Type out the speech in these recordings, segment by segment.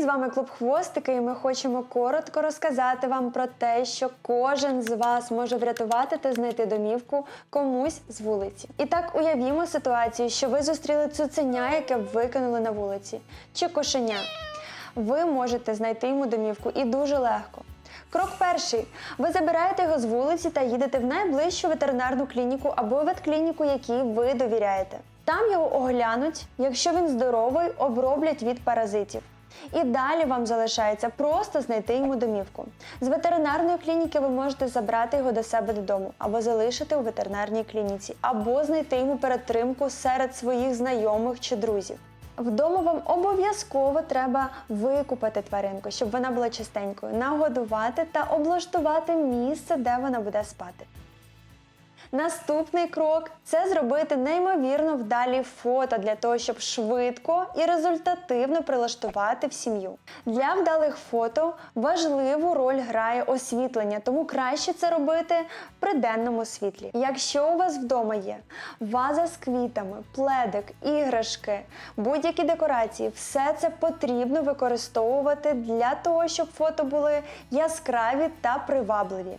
З вами клуб Хвостики, і ми хочемо коротко розказати вам про те, що кожен з вас може врятувати та знайти домівку комусь з вулиці. І так уявімо ситуацію, що ви зустріли цуценя, яке викинули на вулиці, чи кошеня. Ви можете знайти йому домівку і дуже легко. Крок перший. Ви забираєте його з вулиці та їдете в найближчу ветеринарну клініку або ветклініку, якій ви довіряєте. Там його оглянуть, якщо він здоровий, оброблять від паразитів. І далі вам залишається просто знайти йому домівку. З ветеринарної клініки ви можете забрати його до себе додому, або залишити у ветеринарній клініці, або знайти йому перетримку серед своїх знайомих чи друзів. Вдома вам обов'язково треба викупати тваринку, щоб вона була чистенькою, нагодувати та облаштувати місце, де вона буде спати. Наступний крок це зробити неймовірно вдалі фото для того, щоб швидко і результативно прилаштувати в сім'ю. Для вдалих фото важливу роль грає освітлення, тому краще це робити при денному світлі. Якщо у вас вдома є ваза з квітами, пледик, іграшки, будь-які декорації, все це потрібно використовувати для того, щоб фото були яскраві та привабливі.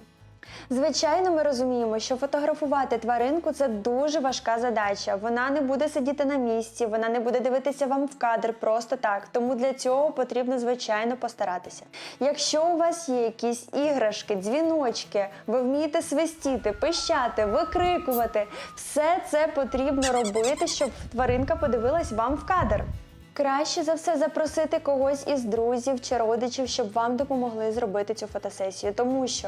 Звичайно, ми розуміємо, що фотографувати тваринку це дуже важка задача. Вона не буде сидіти на місці, вона не буде дивитися вам в кадр просто так. Тому для цього потрібно звичайно постаратися. Якщо у вас є якісь іграшки, дзвіночки, ви вмієте свистіти, пищати, викрикувати, все це потрібно робити, щоб тваринка подивилась вам в кадр. Краще за все запросити когось із друзів чи родичів, щоб вам допомогли зробити цю фотосесію, тому що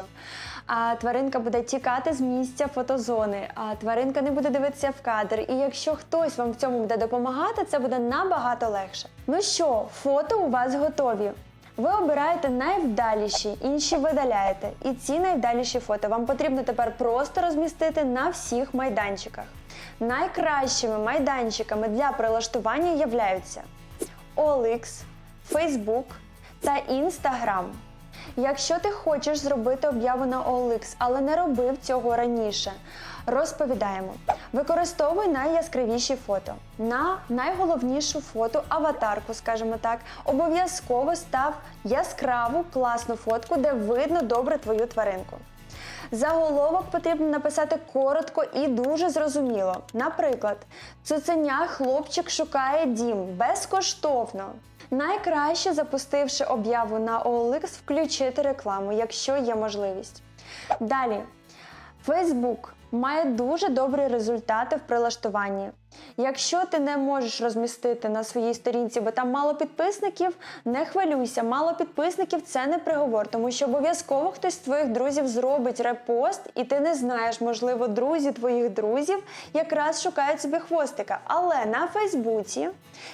а, тваринка буде тікати з місця фотозони, а тваринка не буде дивитися в кадр. І якщо хтось вам в цьому буде допомагати, це буде набагато легше. Ну що, фото у вас готові. Ви обираєте найвдаліші, інші видаляєте. І ці найвдаліші фото вам потрібно тепер просто розмістити на всіх майданчиках. Найкращими майданчиками для прилаштування являються OLX, Facebook та Instagram. Якщо ти хочеш зробити об'яву на OLX, але не робив цього раніше, розповідаємо. Використовуй найяскравіші фото. На найголовнішу фото аватарку, скажімо так, обов'язково став яскраву класну фотку, де видно добре твою тваринку. Заголовок потрібно написати коротко і дуже зрозуміло. Наприклад, цуценя хлопчик шукає дім безкоштовно. Найкраще, запустивши об'яву на OLX, включити рекламу, якщо є можливість. Далі, Facebook має дуже добрі результати в прилаштуванні. Якщо ти не можеш розмістити на своїй сторінці, бо там мало підписників, не хвилюйся, мало підписників це не приговор, тому що обов'язково хтось з твоїх друзів зробить репост, і ти не знаєш, можливо, друзі твоїх друзів якраз шукають собі хвостика. Але на Фейсбуці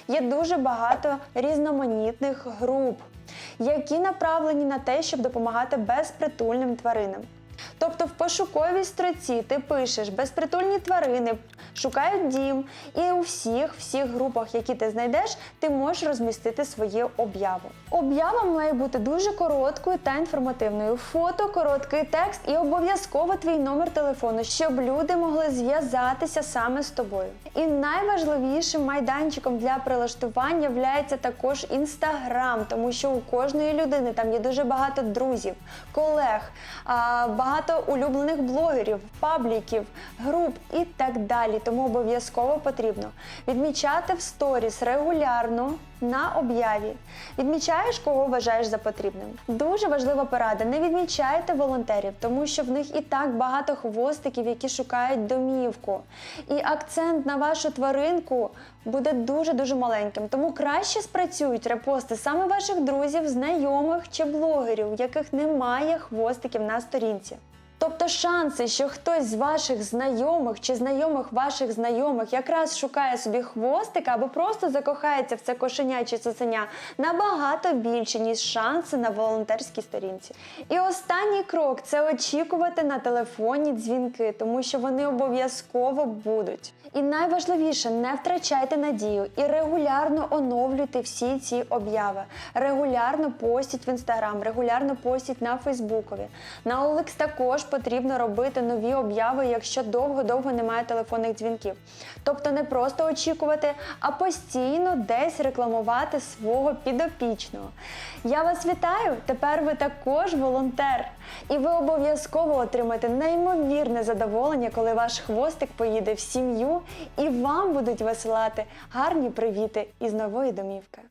є дуже багато різноманітних груп, які направлені на те, щоб допомагати безпритульним тваринам. Тобто в пошуковій строці ти пишеш безпритульні тварини, шукають дім, і у всіх всіх групах, які ти знайдеш, ти можеш розмістити свою об'яву. Об'ява має бути дуже короткою та інформативною. Фото, короткий текст і обов'язково твій номер телефону, щоб люди могли зв'язатися саме з тобою. І найважливішим майданчиком для прилаштування є також інстаграм, тому що у кожної людини там є дуже багато друзів, колег. а, багато улюблених блогерів, пабліків, груп і так далі. Тому обов'язково потрібно відмічати в сторіс регулярно на об'яві. Відмічаєш, кого вважаєш за потрібним. Дуже важлива порада: не відмічайте волонтерів, тому що в них і так багато хвостиків, які шукають домівку. І акцент на вашу тваринку буде дуже дуже маленьким. Тому краще спрацюють репости саме ваших друзів, знайомих чи блогерів, у яких немає хвостиків на сторінці. Тобто шанси, що хтось з ваших знайомих чи знайомих ваших знайомих якраз шукає собі хвостика або просто закохається в це кошеня чи цуценя, набагато більше, ніж шанси на волонтерській сторінці. І останній крок це очікувати на телефонні дзвінки, тому що вони обов'язково будуть. І найважливіше, не втрачайте надію і регулярно оновлюйте всі ці обяви. Регулярно постіть в інстаграм, регулярно постіть на Фейсбукові. На OLX також потрібно робити нові обяви, якщо довго-довго немає телефонних дзвінків. Тобто не просто очікувати, а постійно десь рекламувати свого підопічного. Я вас вітаю! Тепер ви також волонтер. І ви обов'язково отримаєте неймовірне задоволення, коли ваш хвостик поїде в сім'ю і вам будуть висилати гарні привіти із нової домівки.